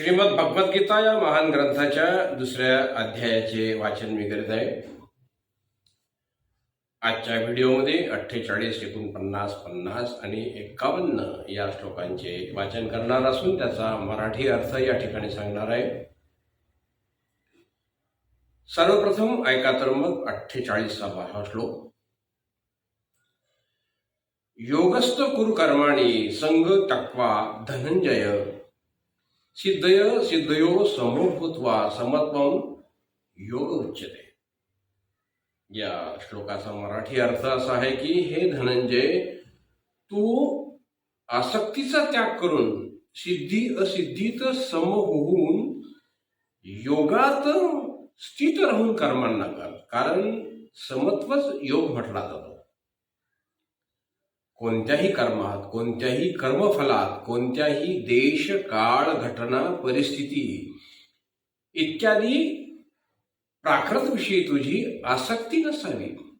श्रीमद भगवद्गीता या महान ग्रंथाच्या दुसऱ्या अध्यायाचे वाचन मी करीत आहे. आजच्या व्हिडिओमध्ये अठ्ठेचाळीस एकोणपन्नास पन्नास आणि एक्कावन्न या श्लोकांचे वाचन करणार असून त्याचा मराठी अर्थ या ठिकाणी सांगणार आहे. सर्वप्रथम ऐका तर मग अठ्ठेचाळीसावा हा श्लोक. योगस्थ कुरु कर्माणी संग तक्वा धनंजय सिद्धय सिद्धयो समभूत्वा समत्वम योग उच्यते या श्लोकाचा मराठी अर्थ असा आहे की हे धनंजय तू आसक्तीचा त्याग करून सिद्धी असिद्धीत सम होऊन योगात स्थित राहून कर्मांना कर. कारण समत्वच योग म्हटला जातो. कोणत्याही कर्मात कोणत्याही कर्मफलात कोणत्याही देश काळ घटना परिस्थिती इत्यादी प्राकृतविषयी तुझी आसक्ती नसावी.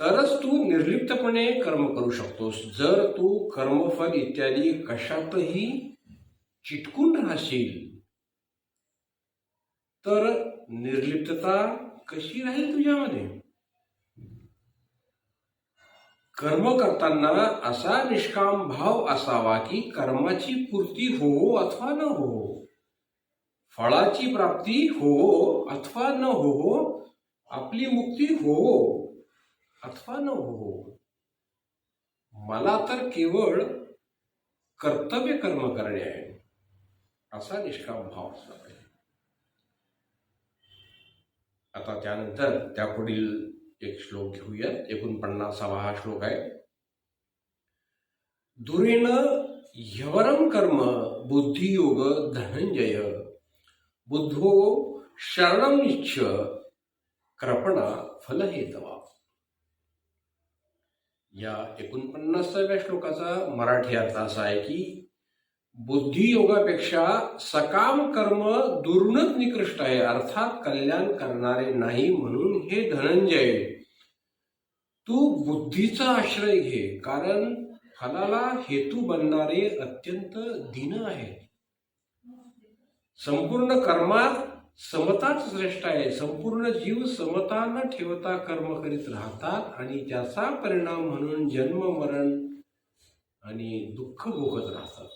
तरच तू निर्लिप्तपणे कर्म करू शकतोस. जर तू कर्मफल इत्यादी कशातही चिटकून राहशील तर निर्लिप्तता कशी राहील तुझ्यामध्ये? कर्म करताना असा निष्काम भाव असावा की कर्माची पूर्ती हो अथवा न हो फळाची प्राप्ती हो अथवा न हो आपली मुक्ती हो अथवा न हो मला तर केवळ कर्तव्य कर्म करणे आहे. असा निष्काम भाव असला पाहिजे आता त्यानंतर त्यापुढील एक श्लोक घेऊयात. एकोणपन्नासावा हा श्लोक आहे. दुरेन ह्यवरम कर्म बुद्धियोग धनंजय. बुद्धो शरणम इच्छ कृपणा फलहेतवा. या एकोणपन्नासाव्या श्लोकाचा मराठी अर्थ असा आहे की बुद्धियोगापेक्षा सकाम कर्म दुरूनच निकृष्ट आहे. अर्थात कल्याण करणारे नाही म्हणून हे धनंजय. तू बुद्धीचा आश्रय घे कारण फलाला हेतू बनणारे अत्यंत दिन आहे. संपूर्ण कर्मात समताच श्रेष्ठ आहे. संपूर्ण जीव समता न ठेवता कर्म करीत राहतात आणि त्याचा परिणाम म्हणून जन्म मरण आणि दुःख भोगत राहतात.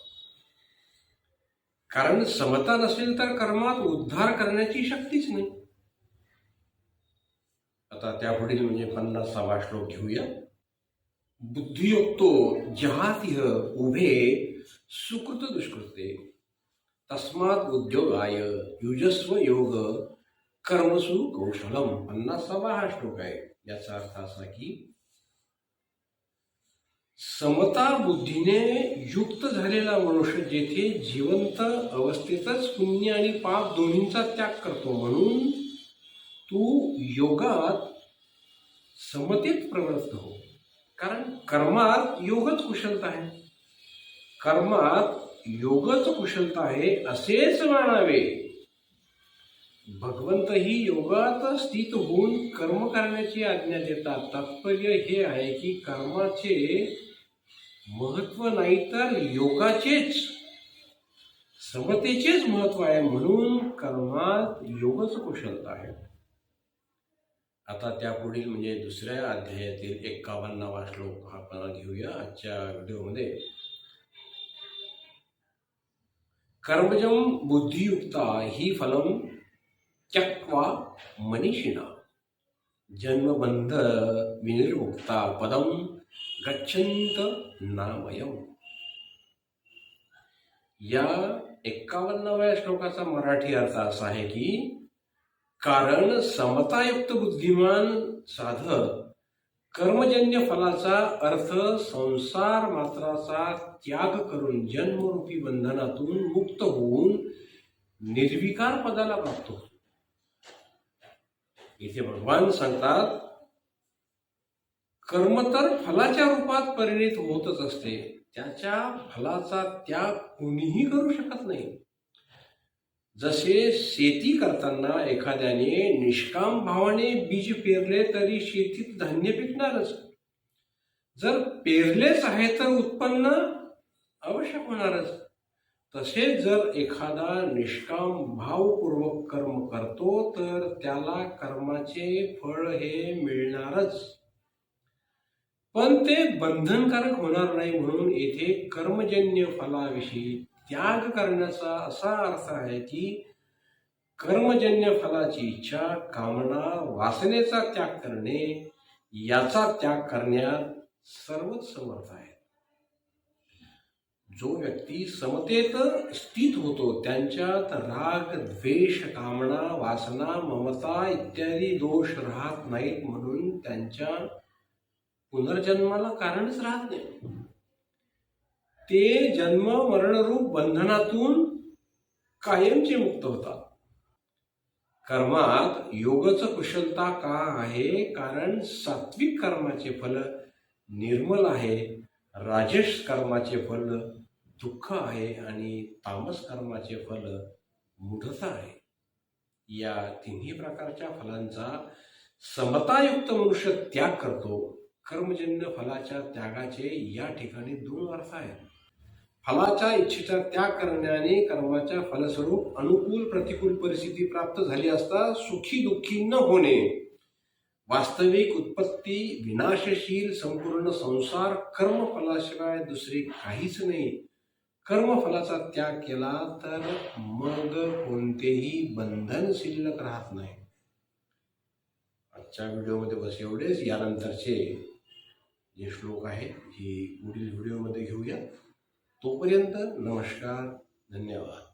कारण समता नसेल तर कर्मात उद्धार करण्याची शक्तीच नाही. आता त्यापुढील म्हणजे पन्नासावा श्लोक घेऊया. बुद्धियुक्तो जहातिह उभे सुकृत दुष्कृते तस्मात उद्योगाय युजस्व योग कर्मसु कौशलम. पन्नासावा हा श्लोक आहे. याचा अर्थ असा की समता बुद्धीने युक्त झालेला मनुष्य जेथे जिवंत अवस्थेतच पुण्य आणि पाप दोन्हींचा त्याग करतो म्हणून तू योगात समतेत प्रवृत्त हो. कारण कर्मात योगच कुशलता आहे. कर्मात योगच कुशलता आहे असेच मानावे. भगवंतही योगात स्थित होऊन कर्म करण्याची आज्ञा देतात. तात्पर्य हे आहे की कर्माचे महत्त्व नाही तर योगाचेच. समतेचेच महत्त्व आहे म्हणून कर्मात योगच कुशलता आहे. आता त्यापुढील म्हणजे दुसऱ्या अध्यायातील एक्कावन्नावा श्लोक हा आपण घेऊया आजच्या व्हिडिओमध्ये. कर्मजम बुद्धियुक्ता ही फलम त्यक्वा मनीषिणा. जन्मबंध विनिर्मुक्ता पदम गच्छंत नामयम. या एक्कावन्नाव्या श्लोकाचा मराठी अर्थ असा आहे की कारण समतायुक्त बुद्धिमान साधक कर्मजन्य फलाचा अर्थ संसार मात्राचा त्याग करून जन्मरूपी बंधनातून मुक्त होऊन निर्विकार पदाला प्राप्त होतो. इथे भगवान सांगतात कर्म तर फलाच्या रूपात परिणित होतच असते. त्याच्या फलाचा त्याग कुणीही करू शकत नाही. जसे शेती करताना एखाद्याने निष्काम भावाने बीज पेरले तरी शेतीत धान्य पिकणारच. जर पेरलेच आहे तर उत्पन्न आवश्यक होणारच. तसेच जर एखादा निष्काम भावपूर्वक कर्म करतो तर त्याला कर्माचे फळ हे मिळणारच. पण ते बंधनकारक होणार नाही म्हणून येथे कर्मजन्य फलाविषयी त्याग करण्याचा असा अर्थ आहे की कर्मजन्य फलाची इच्छा कामना वासनेचा त्याग करणे याचा त्याग करण्यात सर्वच समर्थ आहे जो व्यक्ती समतेत स्थित होतो त्यांच्यात राग द्वेष कामना वासना ममता इत्यादी दोष राहत नाहीत म्हणून त्यांच्या पुनर्जन्माला कारणच राहत नाही. ते जन्म मरणरूप बंधनातून कायमचे मुक्त होतात. कर्मात योगच कुशलता का आहे? कारण सात्विक कर्माचे फल निर्मल आहे राजेश कर्माचे फल दुःख आहे आणि तामस कर्माचे फल मूढता आहे. या तिन्ही प्रकारच्या फलांचा समतायुक्त मनुष्य त्याग करतो. कर्मजन्य फलाच्या त्यागाचे या ठिकाणी दोन अर्थ आहेत. फलाच्या इच्छेचा त्याग करण्याने कर्माच्या फलस्वरूप अनुकूल प्रतिकूल परिस्थिती प्राप्त झाली असता सुखी दुःखी न होणे. वास्तविक उत्पत्ती विनाशशील संपूर्ण संसार कर्मफलाशिवाय दुसरे काहीच नाही. कर्मफलाचा त्याग केला तर मग कोणतेही बंधन शिल्लक राहत नाही. आजच्या व्हिडिओमध्ये बस एवढेच. यानंतरचे जे श्लोक आहेत हे पुढील व्हिडिओमध्ये घेऊया. तोपर्यंत नमस्कार धन्यवाद.